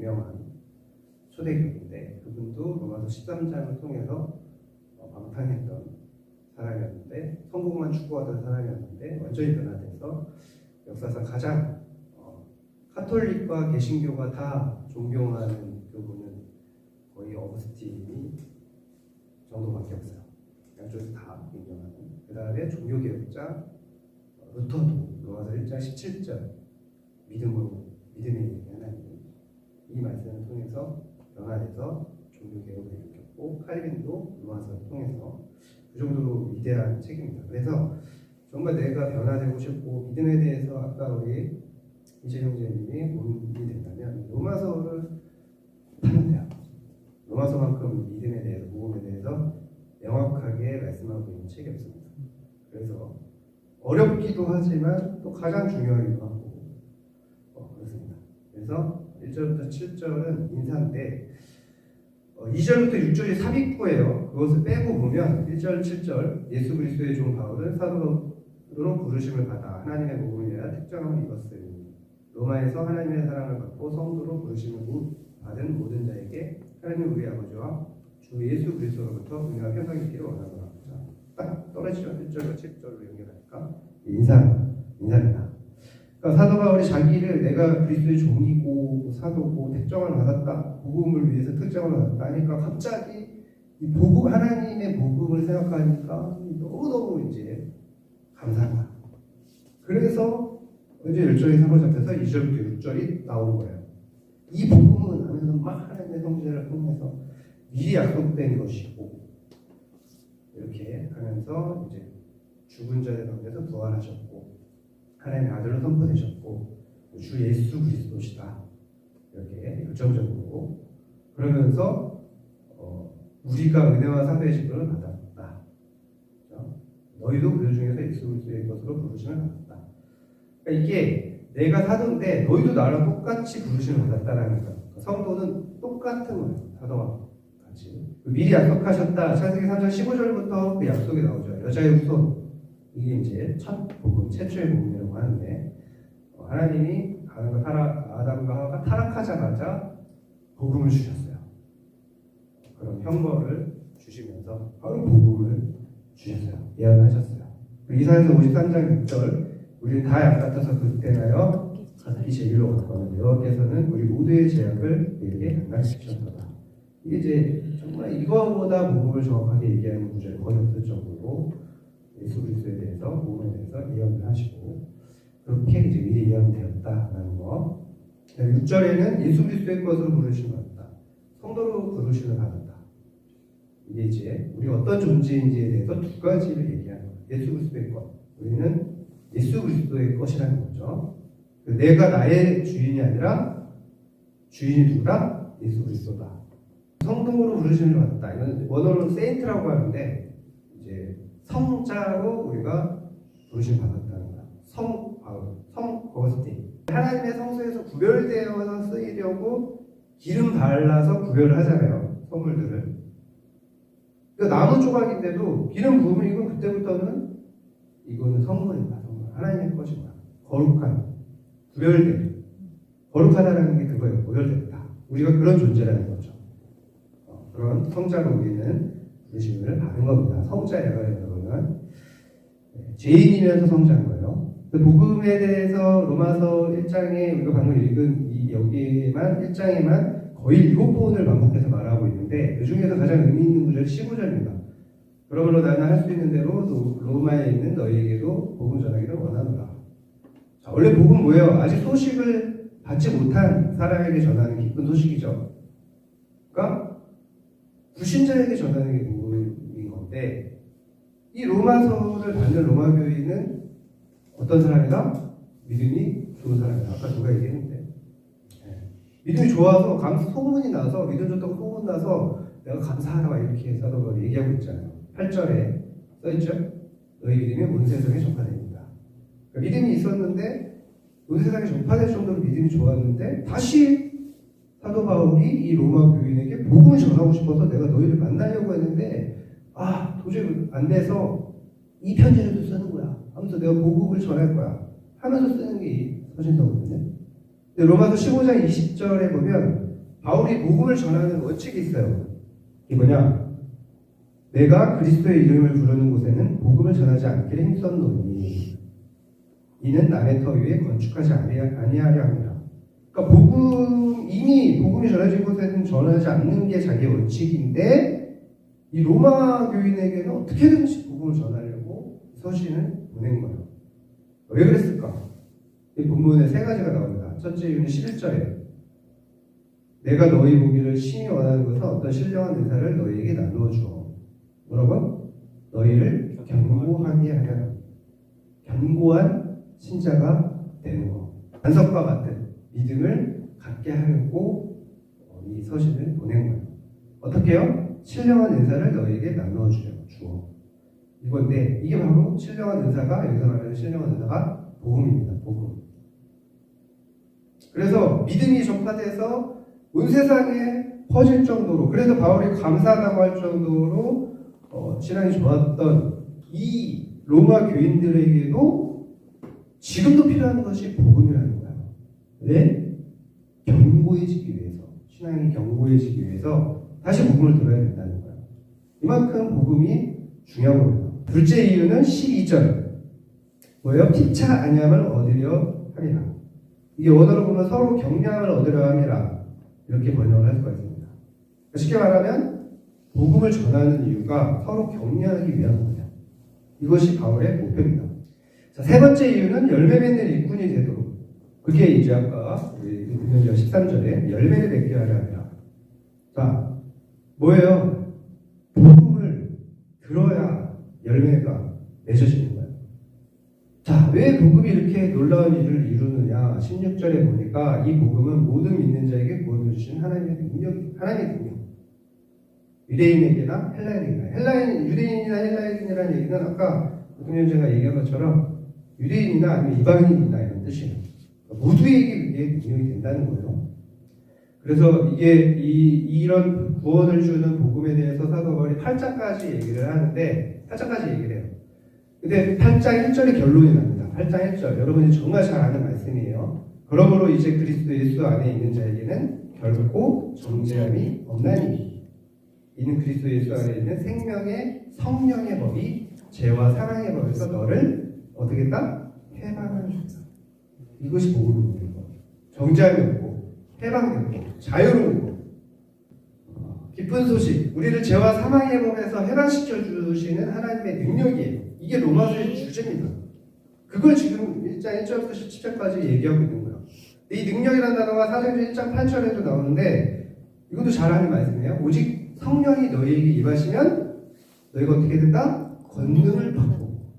유명한 초대교인데 그분도 로마서 13장을 통해서 어, 방탕했던 사람이었는데 성공만 추구하던 사람이었는데 완전히 변화돼서 역사상 가장 어, 카톨릭과 개신교가 다 존경하는 교부는 거의 어거스틴이 정도밖에 없어요. 양쪽에서 다 인정하는. 그 다음에 종교개혁자 어, 루터도 로마서 1장 17절 믿음으로 믿음의 얘기 하나님 이 말씀을 통해서 변화돼서 종교 개혁을 일으켰고 칼빈도 로마서를 통해서 그 정도로 위대한 책입니다. 그래서 정말 내가 변화되고 싶고 믿음에 대해서 아까 우리 이재 형제님이 고민이 된다면 로마서를 하면 돼요. 로마서만큼 믿음에 대해서 모험에 대해서 명확하게 말씀하고 있는 책이 없습니다. 그래서 어렵기도 하지만 또 가장 중요하기도 하고 어, 그렇습니다. 그래서 1절부터 7절은 인사인데 어, 2절부터 6절이 삽입구예요. 그것을 빼고 보면 1절, 7절 예수 그리스도의 종 바울은 사도로 부르심을 받아 하나님의 위하여 특정함을 입었으니 로마에서 하나님의 사랑을 받고 성도로 부르심을 받은 모든 자에게 하나님 우리 아버지와 주 예수 그리스도로부터 은혜와 평강이 있기를 원하노라. 자, 딱 떨어지죠. 1절과 7절로 연결하니까 인사, 인사입니다. 그러니까 사도 바울이 자기를 내가 그리스도의 종이고 사도고 특정을 받았다. 복음을 위해서 특정을 받았다. 하니까 갑자기 이 복음 하나님의 복음을 생각하니까 너무 너무 이제 감사하다. 그래서 이제 열정이 사로잡혀서 2절부터 6절이 나오는 거예요. 이 복음은 하면서 막 하나님의 성질을 통해서 미리 약속된 것이고 이렇게 하면서 이제 죽은 자의 가운데서 부활하셨고 하나님의 아들로 선포되셨고 주 예수 그리스도시다 이렇게 열정적으로 그러면서 어, 우리가 은혜와 사도의 직분을 받았다. 그렇죠? 너희도 그 중에서 예수 그리스도의 것으로 부르심을 받았다. 그러니까 이게 내가 사도인데 너희도 나랑 똑같이 부르심을 받았다라는 거. 성도는 똑같은 거예요. 사도와 같이. 그 미리 약속하셨다. 창세기 3장 15절부터 그 약속이 나오죠. 여자의 후손. 이게 이제 첫 복음, 최초의 복음이라고 하는데 어, 하나님이 아담과, 타락, 아담과 하와가 타락하자마자 복음을 주셨어요. 그런 형벌을 주시면서 바로 복음을 주셨어요. 예언하셨어요. 그 이사에서 53장 6절 우리는 다 약같아서 그때나요 같이 제일로 갔거든요. 여호와께서는 우리 모두의 제약을 우리에게 양각시키셨다. 이게 이제 정말 이거보다 복음을 정확하게 얘기하는 구절이 거의 없을 정도로 예수 그리스도에 대해서 복음에 대해서 예언을 하시고 그렇게 이제 미리 예언되었다라는 거. 6절에는 예수 그리스도의 것으로 부르심을 받았다. 성도로 부르심을 받았다. 이게 이제 우리 어떤 존재인지에 대해서 두 가지를 얘기하는 거예요. 예수 그리스도의 것. 우리는 예수 그리스도의 것이라는 거죠. 내가 나의 주인이 아니라 주인이 누구다? 예수 그리스도다. 성도로 부르심을 받았다. 이건 원어로는 세인트라고 하는데 이제 성자로 우리가 부르심 받았다는 거야. 성 성 거스틴. 하나님의 성소에서 구별되어서 쓰이려고 기름 발라서 구별을 하잖아요. 선물들을. 그 나무 조각인데도 기름 부으면 이건 그때부터는 이거는 선물이다. 선물. 하나님의 것이다. 거룩한 구별된 거룩하다라는 게 그거예요. 구별됐다. 우리가 그런 존재라는 거죠. 어, 그런 성자로 우리는 부르심을 받은 겁니다. 성자예요, 여러분. 네, 죄인이면서 성자인 거예요. 그 복음에 대해서 로마서 1장에 우리가 방금 읽은 이 여기에만 1장에만 거의 일곱 번을 반복해서 말하고 있는데 그 중에서 가장 의미 있는 구절이 15절입니다. 그러므로 나는 할 수 있는 대로 로마에 있는 너희에게도 복음 전하기를 원하노라. 자, 원래 복음 뭐예요? 아직 소식을 받지 못한 사람에게 전하는 기쁜 소식이죠. 그러니까 불신자에게 전하는 게 복음인 건데 이 로마서를 받는 로마 교인은 어떤 사람이다? 믿음이 좋은 사람이다. 아까 누가 얘기했는데 네. 믿음이 좋아서 감 소문이 나서 믿음 좋다고 소문 나서 내가 감사하다 막 이렇게 사도가 얘기하고 있잖아요. 8절에 써있죠? 너희 믿음이 온 세상에 전파됩니다. 그러니까 믿음이 있었는데 온 세상에 전파될 정도로 믿음이 좋았는데 다시 사도 바울이 이 로마 교인에게 복음을 전하고 싶어서 내가 너희를 만나려고 했는데 아 도저히 안 돼서 이 편지를 쓰는 거야. 하면서 내가 복음을 전할 거야. 하면서 쓰는 게이 서신서거든요. 로마서 15장 20절에 보면 바울이 복음을 전하는 원칙이 있어요. 이게 뭐냐? 내가 그리스도의 이름을 부르는 곳에는 복음을 전하지 않기를 힘썼노니 이는 남의 터 위에 건축하지 아니하- 아니하려 합니다. 그러니까 복음 이미 복음이 전해진 곳에는 전하지 않는 게 자기의 원칙인데 이 로마 교인에게는 어떻게든지 복음을 전하려고 서신을 보낸 거예요. 왜 그랬을까? 이 본문에 세 가지가 나옵니다. 첫째 이유는 11절에 내가 너희 보기를 심히 원하는 것은 어떤 신령한 은사를 너희에게 나누어 주어. 뭐라고? 너희를 견고하게 하려. 견고한 신자가 되는 거. 반석과 같은 믿음을 갖게 하려고 어, 이 서신을 보낸 거예요. 어떻게요? 신령한 은사를 너희에게 나누어 주어. 이건데 이게 바로 신령한 은사가 여기서 말하는 신령한 은사가 복음입니다. 복음. 그래서 믿음이 전파돼서 온 세상에 퍼질 정도로 그래서 바울이 감사하다고 할 정도로 어, 신앙이 좋았던 이 로마 교인들에게도 지금도 필요한 것이 복음이라는 거예요. 왜? 견고해지기 위해서 신앙이 견고해지기 위해서 다시 복음을 들어야 된다는 거예요. 이만큼 복음이 중요하거든요. 둘째 이유는 12절 뭐예요? 피차 아니함을 얻으려 함이라. 이게 원어로 보면 서로 경량을 얻으려 함이라 이렇게 번역을 할 있습니다. 쉽게 말하면 복음을 전하는 이유가 서로 격려하기 위함입니다. 이것이 바울의 목표입니다. 자, 세 번째 이유는 열매 맺는 일꾼이 되도록. 그게 이제 아까 우리 금년절 13절에 열매를 맺게 하려 합니다. 자, 뭐예요? 복음을 들어야 열매가 맺어지는 거예요. 자, 왜 복음이 이렇게 놀라운 일을 이루느냐? 16절에 보니까 이 복음은 모든 믿는 자에게 보여주신 하나님의 능력, 하나님의 능력. 유대인에게나 헬라인에게나. 헬라인, 유대인이나 헬라인이라는 얘기는 아까 금년 제가 얘기한 것처럼 유대인이나 아니면 이방인이나 이런 뜻이에요. 모두에게 그게 능력이 된다는 거예요. 그래서 이게 이, 이런 구원을 주는 복음에 대해서 사도 바울이 8장까지 얘기를 하는데 8장까지 얘기를 해요. 근데 8장 1절의 결론이 납니다. 8장 1절. 여러분이 정말 잘 아는 말씀이에요. 그러므로 이제 그리스도 예수 안에 있는 자에게는 결코 정죄함이 없나니 이는 그리스도 예수 안에 있는 생명의 성령의 법이 죄와 사랑의 법에서 너를 어떻게 했다? 해방하는 다 이것이 복음입니다. 정죄함이 해방되고 자유로우고 어, 기쁜 소식 우리를 죄와 사망의 법에서 해방시켜 주시는 하나님의 능력이에요. 이게 로마서의 주제입니다. 그걸 지금 1장 1절부터 17절까지 얘기하고 있는 거예요. 이 능력이라는 단어가 사도행전 1장 8절에도 나오는데 이것도 잘 아는 말씀이에요. 오직 성령이 너희에게 임하시면 너희가 어떻게 된다? 권능을 받고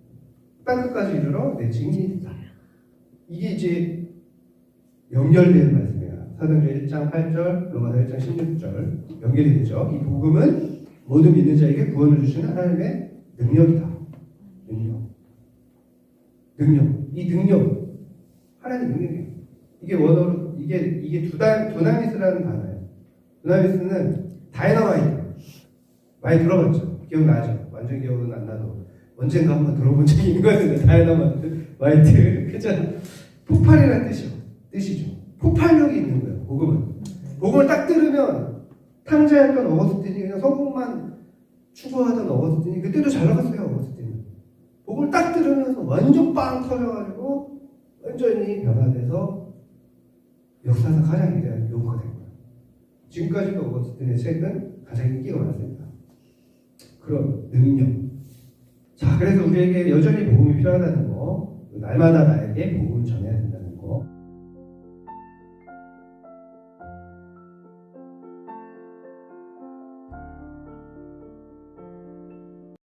땅 끝까지 이르러 내 증인이 된다. 이게 이제 연결되는 말씀이에요. 사도행전 1장 8절, 로마서 1장 16절 연결이 되죠. 이 복음은 모든 믿는 자에게 구원을 주시는 하나님의 능력이다. 능력. 능력. 이 능력. 하나님의 능력이에요. 이게 원어로 이게 이게 두다 두나미스라는 단어예요. 두나미스는 다이너마이트. 많이 들어봤죠? 기억나죠? 완전 기억은 안 나도 언젠가 한번 들어본 적이 있는 것 같은데 다이너마이트, 마이트, 그죠? 폭발이라는 뜻이요. 뜻이죠. 폭발력이 있는 거예요. 복음은. 복음을 딱 들으면 탕자였던 어거스틴이 그냥 성공만 추구하던 어거스틴이 그때도 잘 나갔어요. 어거스틴은. 복음을 딱 들으면서 완전 빵 터져가지고 완전히 변화돼서 역사상 가장 위대한 용어가 된 거예요. 지금까지도 어거스틴의 책은 가장 인기가 많습니다. 그런 능력. 자, 그래서 우리에게 여전히 복음이 필요하다는 거, 날마다 나에게 복음을 전해야 된다는 거.